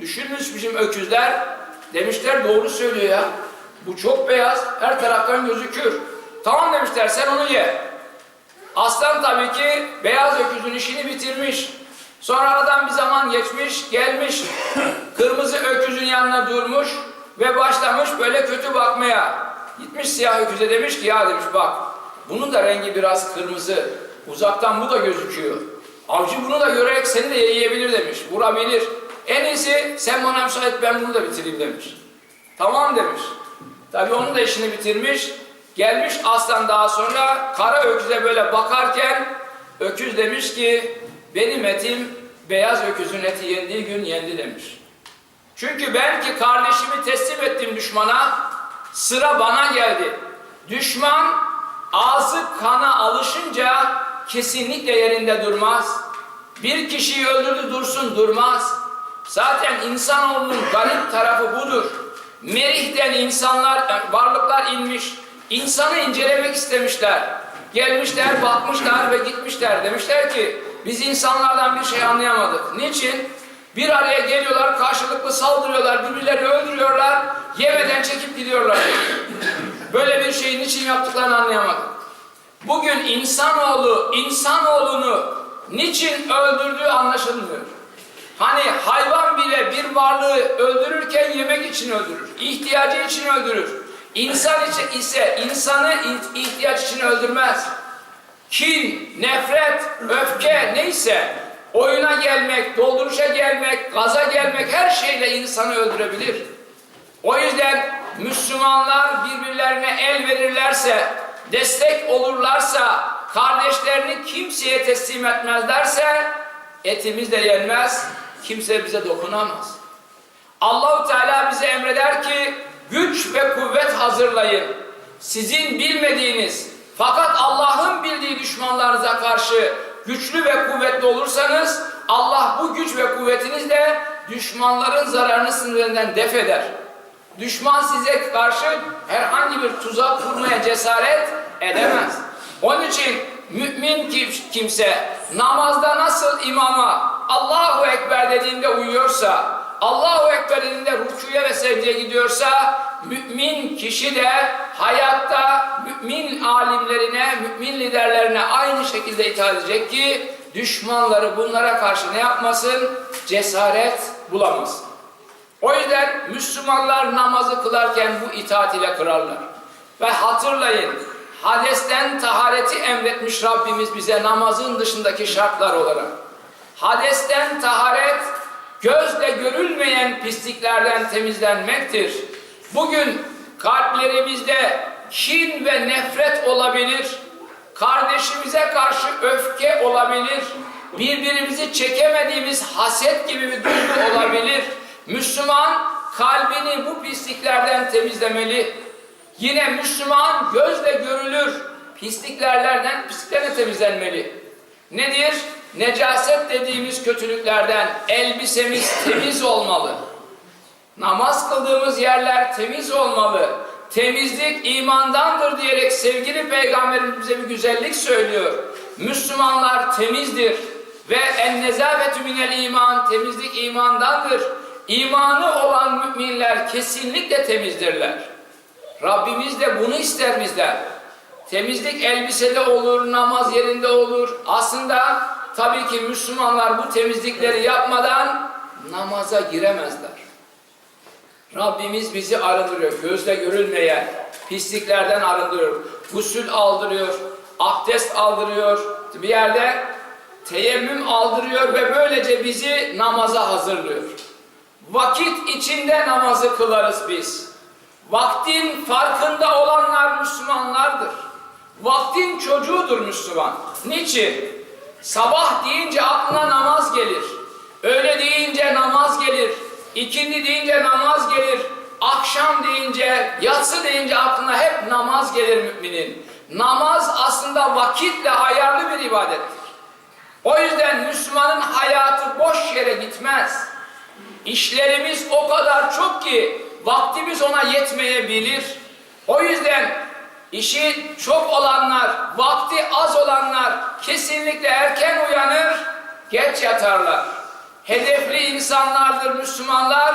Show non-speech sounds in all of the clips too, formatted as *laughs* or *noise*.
Düşünmüş bizim öküzler. Demişler doğru söylüyor ya. Bu çok beyaz. Her taraftan gözükür. Tamam demişler sen onu ye. Aslan tabii ki beyaz öküzün işini bitirmiş. Sonra aradan bir zaman geçmiş, gelmiş. Kırmızı öküzün yanına durmuş ve başlamış böyle kötü bakmaya. Gitmiş siyah öküze demiş ki ya demiş bak bunun da rengi biraz kırmızı. Uzaktan bu da gözüküyor. Avcı bunu da görerek seni de yiyebilir demiş. Vurabilir. En iyisi sen bana müsaade et ben bunu da bitireyim demiş. Tamam demiş. Tabii onun da işini bitirmiş. Gelmiş aslan daha sonra kara öküze böyle bakarken öküz demiş ki benim etim beyaz öküzün eti yendiği gün yendi demiş. Çünkü ben ki kardeşimi teslim ettim düşmana sıra bana geldi. Düşman ağzı kana alışınca kesinlikle yerinde durmaz. Bir kişiyi öldürdü dursun durmaz. Zaten insanoğlunun garip tarafı budur. Merih'ten insanlar, varlıklar inmiş, insanı incelemek istemişler. Gelmişler, bakmışlar ve gitmişler. Demişler ki, biz insanlardan bir şey anlayamadık. Niçin? Bir araya geliyorlar, karşılıklı saldırıyorlar, birbirlerini öldürüyorlar, yemeden çekip gidiyorlar. Böyle bir şeyin niçin yaptıklarını anlayamadık. Bugün insanoğlu, insanoğlunu niçin öldürdüğü anlaşılmıyor. Hani hayvan bile bir varlığı öldürürken yemek için öldürür, ihtiyacı için öldürür. İnsan için ise insanı ihtiyaç için öldürmez. Kin, nefret, öfke neyse oyuna gelmek, dolduruşa gelmek, gaza gelmek her şeyle insanı öldürebilir. O yüzden Müslümanlar birbirlerine el verirlerse, destek olurlarsa, kardeşlerini kimseye teslim etmezlerse etimiz de yenmez, kimse bize dokunamaz. Allahu Teala bize emreder ki güç ve kuvvet hazırlayın. Sizin bilmediğiniz fakat Allah'ın bildiği düşmanlarınıza karşı güçlü ve kuvvetli olursanız Allah bu güç ve kuvvetinizle düşmanların zararını sınırından def eder. Düşman size karşı herhangi bir tuzak kurmaya cesaret edemez. Onun için mümin kimse namazda nasıl imama Allahu Ekber dediğinde uyuyorsa, Allahu Ekber dediğinde rüküye ve secdeye gidiyorsa, mümin kişi de hayatta mümin alimlerine, mümin liderlerine aynı şekilde itaat edecek ki düşmanları bunlara karşı ne yapmasın? Cesaret bulamasın. O yüzden Müslümanlar namazı kılarken bu itaat ile kırarlar. Ve hatırlayın, hadesten tahareti emretmiş Rabbimiz bize namazın dışındaki şartlar olarak. Hadesten taharet, gözle görülmeyen pisliklerden temizlenmektir. Bugün kalplerimizde kin ve nefret olabilir, kardeşimize karşı öfke olabilir, birbirimizi çekemediğimiz haset gibi bir duygu *coughs* olabilir. Müslüman kalbini bu pisliklerden temizlemeli. Yine Müslüman gözle görülür pisliklerden pisliklerden temizlenmeli. Nedir? Necaset dediğimiz kötülüklerden elbisemiz temiz olmalı. Namaz kıldığımız yerler temiz olmalı. Temizlik imandandır diyerek sevgili peygamberimiz bize bir güzellik söylüyor. Müslümanlar temizdir ve en nezafetü minel iman temizlik imandandır. İmanı olan müminler kesinlikle temizdirler. Rabbimiz de bunu ister bizden. Temizlik elbisede olur, namaz yerinde olur. Aslında tabii ki Müslümanlar bu temizlikleri yapmadan namaza giremezler. Rabbimiz bizi arındırıyor. Gözle görülmeyen pisliklerden arındırıyor. Gusül aldırıyor, abdest aldırıyor. Bir yerde teyemmüm aldırıyor ve böylece bizi namaza hazırlıyor. Vakit içinde namazı kılarız biz. Vaktin farkında olanlar Müslümanlardır. Vaktin çocuğudur Müslüman. Niçin? Sabah deyince aklına namaz gelir. Öğle deyince namaz gelir. İkindi deyince namaz gelir. Akşam deyince, yatsı deyince aklına hep namaz gelir müminin. Namaz aslında vakitle ayarlı bir ibadettir. O yüzden Müslümanın hayatı boş yere gitmez. İşlerimiz o kadar çok ki vaktimiz ona yetmeyebilir. O yüzden işi çok olanlar, vakti az olanlar kesinlikle erken uyanır, geç yatarlar. hedefli insanlardır Müslümanlar.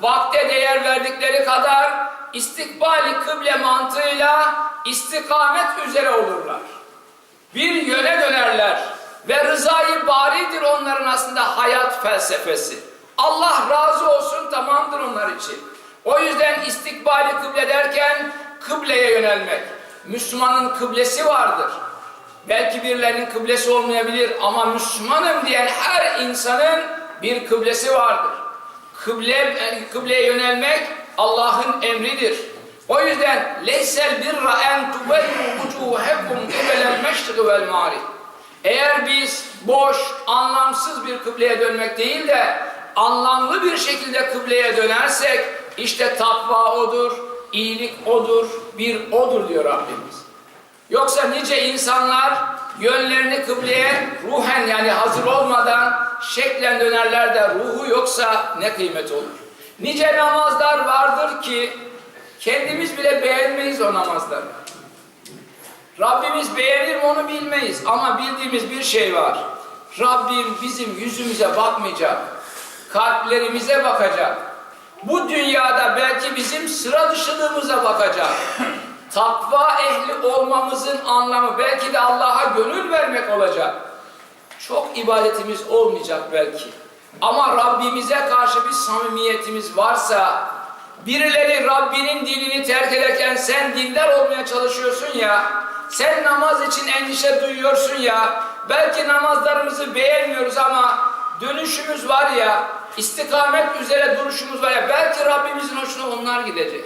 Vakte değer verdikleri kadar istikbali kıble mantığıyla istikamet üzere olurlar. Bir yöne dönerler ve rızayı baridir onların aslında hayat felsefesi. Allah razı olsun tamamdır onlar için. O yüzden istikbali kıble derken kıbleye yönelmek. Müslümanın kıblesi vardır. Belki birilerinin kıblesi olmayabilir ama Müslümanım diyen her insanın bir kıblesi vardır. Kıble, kıbleye yönelmek Allah'ın emridir. O yüzden leysel birra en tuvellu vucuhekum kibelel meşriki vel mağrib. Eğer biz boş, anlamsız bir kıbleye dönmek değil de anlamlı bir şekilde kıbleye dönersek işte takva odur, iyilik odur, bir odur diyor Rabbimiz. Yoksa nice insanlar yönlerini kıbleye ruhen yani hazır olmadan şeklen dönerler de ruhu yoksa ne kıymet olur. Nice namazlar vardır ki kendimiz bile beğenmeyiz o namazları. Rabbimiz beğenir mi onu bilmeyiz ama bildiğimiz bir şey var. Rabbim bizim yüzümüze bakmayacak, kalplerimize bakacak. Bu dünyada belki bizim sıra dışılığımıza bakacak. *laughs* Takva ehli olmamızın anlamı belki de Allah'a gönül vermek olacak. Çok ibadetimiz olmayacak belki. Ama Rabbimize karşı bir samimiyetimiz varsa, birileri Rabbinin dinini terk ederken sen dindar olmaya çalışıyorsun ya, sen namaz için endişe duyuyorsun ya, belki namazlarımızı beğenmiyoruz ama dönüşümüz var ya, istikamet üzere duruşumuz var ya, belki Rabbimizin hoşuna onlar gidecek.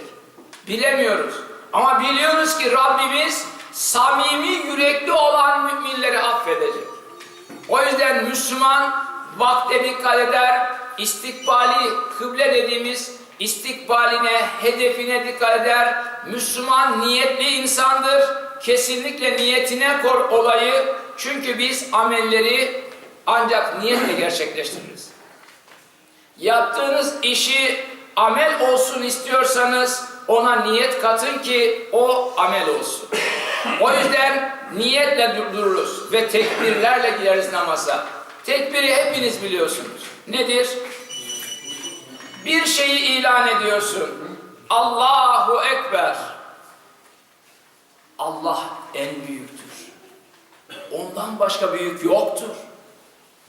Bilemiyoruz. Ama biliyoruz ki Rabbimiz samimi yürekli olan müminleri affedecek. O yüzden Müslüman vakte dikkat eder, istikbali, kıble dediğimiz istikbaline, hedefine dikkat eder. Müslüman niyetli insandır. Kesinlikle niyetine kor olayı. Çünkü biz amelleri ancak niyetle gerçekleştiririz. Yaptığınız işi amel olsun istiyorsanız ona niyet katın ki o amel olsun. O yüzden niyetle dururuz ve tekbirlerle gireriz namaza. Tekbiri hepiniz biliyorsunuz. Nedir? Bir şeyi ilan ediyorsun. Allahu Ekber. Allah en büyüktür. Ondan başka büyük yoktur.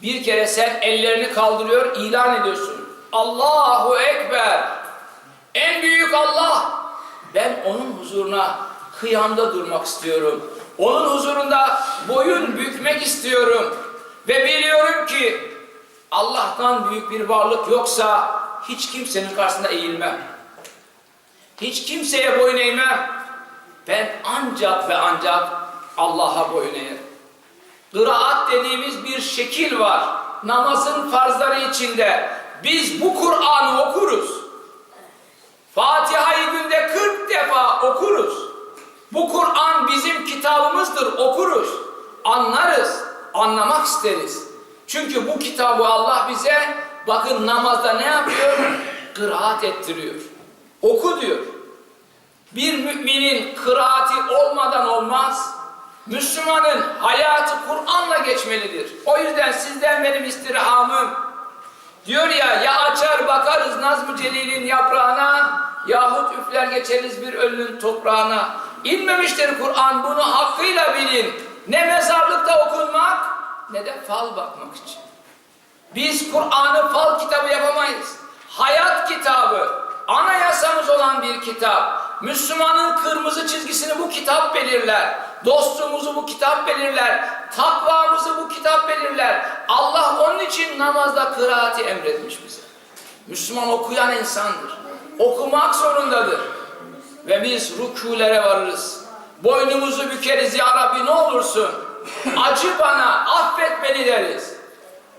Bir kere sen ellerini kaldırıyor, ilan ediyorsun. Allahu Ekber. En büyük Allah. Ben onun huzuruna kıyamda durmak istiyorum. Onun huzurunda boyun bükmek istiyorum. Ve biliyorum ki Allah'tan büyük bir varlık yoksa hiç kimsenin karşısında eğilmem. Hiç kimseye boyun eğmem. Ben ancak ve ancak Allah'a boyun eğerim. Kıraat dediğimiz bir şekil var. Namazın farzları içinde. Biz bu Kur'an'ı okuruz. Fatiha'yı günde 40 defa okuruz. Bu Kur'an bizim kitabımızdır, okuruz. Anlarız, anlamak isteriz. Çünkü bu kitabı Allah bize bakın namazda ne yapıyor? *coughs* Kıraat ettiriyor. Oku diyor. Bir müminin kıraati olmadan olmaz. Müslümanın hayatı Kur'an'la geçmelidir. O yüzden sizden benim istirhamım. Diyor ya, ya açar bakarız Nazm-ı Celil'in yaprağına, yahut üfler geçeriz bir ölünün toprağına. İnmemiştir Kur'an, bunu hakkıyla bilin. Ne mezarlıkta okunmak, ne de fal bakmak için. Biz Kur'an'ı fal kitabı yapamayız. Hayat kitabı, anayasamız olan bir kitap. Müslümanın kırmızı çizgisini bu kitap belirler. Dostluğumuzu bu kitap belirler. Takvamızı bu kitap belirler. Allah onun için namazda kıraati emretmiş bize. Müslüman okuyan insandır. Okumak zorundadır. Ve biz rükûlere varırız. Boynumuzu bükeriz ya Rabbi ne olursun. Acı bana, affet beni deriz.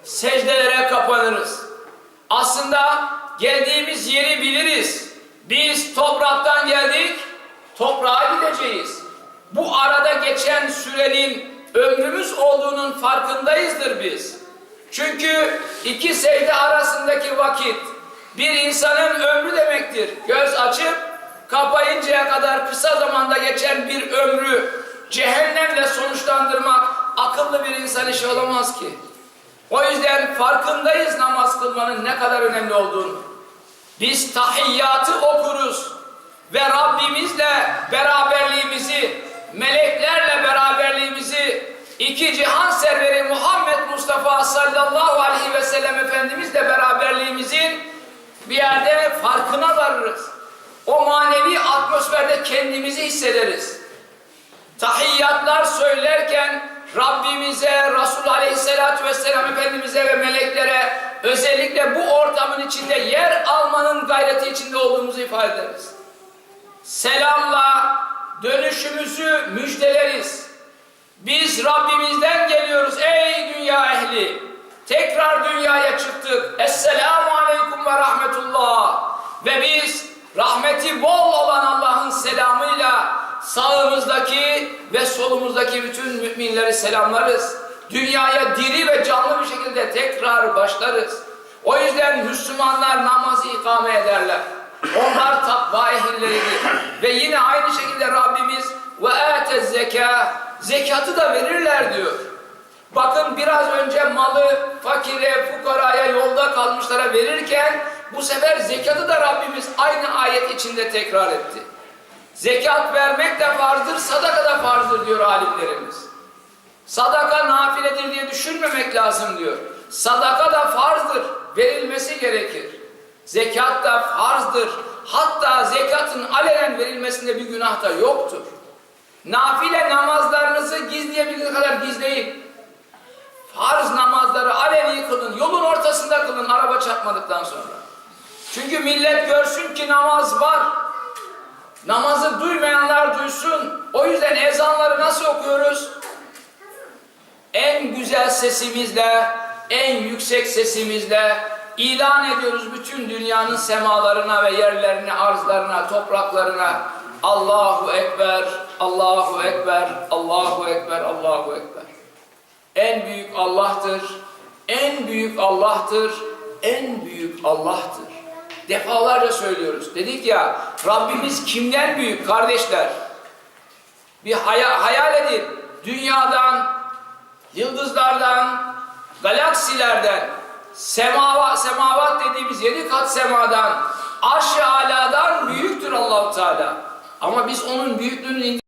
Secdelere kapanırız. Aslında geldiğimiz yeri biliriz. Biz topraktan geldik, toprağa gideceğiz. Bu arada geçen sürenin ömrümüz olduğunun farkındayızdır biz. Çünkü iki secde arasındaki vakit bir insanın ömrü demektir. Göz açıp kapayıncaya kadar kısa zamanda geçen bir ömrü cehennemle sonuçlandırmak akıllı bir insan işi olamaz ki. O yüzden farkındayız namaz kılmanın ne kadar önemli olduğunu. Biz tahiyyatı okuruz ve Rabbimizle beraberliğimizi, meleklerle beraberliğimizi, iki cihan serveri Muhammed Mustafa sallallahu aleyhi ve sellem Efendimizle beraberliğimizin bir yerde farkına varırız. O manevi atmosferde kendimizi hissederiz. Tahiyyatlar söylerken Rabbimize, Resul Aleyhisselatü Vesselam Efendimiz'e ve meleklere özellikle bu ortamın içinde yer almanın gayreti içinde olduğumuzu ifade ederiz. Selamla dönüşümüzü müjdeleriz. Biz Rabbimizden geliyoruz ey dünya ehli. Tekrar dünyaya çıktık. Esselamu aleyküm ve rahmetullah. Ve biz rahmeti bol olan Allah'ın selamıyla sağımızdaki ve solumuzdaki bütün müminleri selamlarız. Dünyaya diri ve canlı bir şekilde tekrar başlarız. O yüzden Müslümanlar namazı ikame ederler. Onlar takva ehilleridir. Ve yine aynı şekilde Rabbimiz ve ete zeka zekatı da verirler diyor. Bakın biraz önce malı fakire, fukaraya, yolda kalmışlara verirken bu sefer zekatı da Rabbimiz aynı ayet içinde tekrar etti. Zekat vermek de farzdır, sadaka da farzdır diyor alimlerimiz. Sadaka nafiledir diye düşünmemek lazım diyor. Sadaka da farzdır, verilmesi gerekir. Zekat da farzdır. Hatta zekatın alenen verilmesinde bir günah da yoktur. Nafile namazlarınızı gizleyebildiğiniz kadar gizleyin. Farz namazları aleni kılın, yolun ortasında kılın araba çarpmadıktan sonra. Çünkü millet görsün ki namaz var. Namazı duymayanlar duysun. O yüzden ezanları nasıl okuyoruz? En güzel sesimizle, en yüksek sesimizle ilan ediyoruz bütün dünyanın semalarına ve yerlerine, arzlarına, topraklarına. Allahu Ekber, Allahu Ekber, Allahu Ekber, Allahu Ekber. En büyük Allah'tır, en büyük Allah'tır, en büyük Allah'tır. Defalarca söylüyoruz. Dedik ya, Rabbimiz kimden büyük kardeşler? Bir hayal, hayal edin. Dünyadan, yıldızlardan, galaksilerden, semava, semavat dediğimiz yedi kat semadan, arş-ı aladan büyüktür Allahu Teala. Ama biz onun büyüklüğünü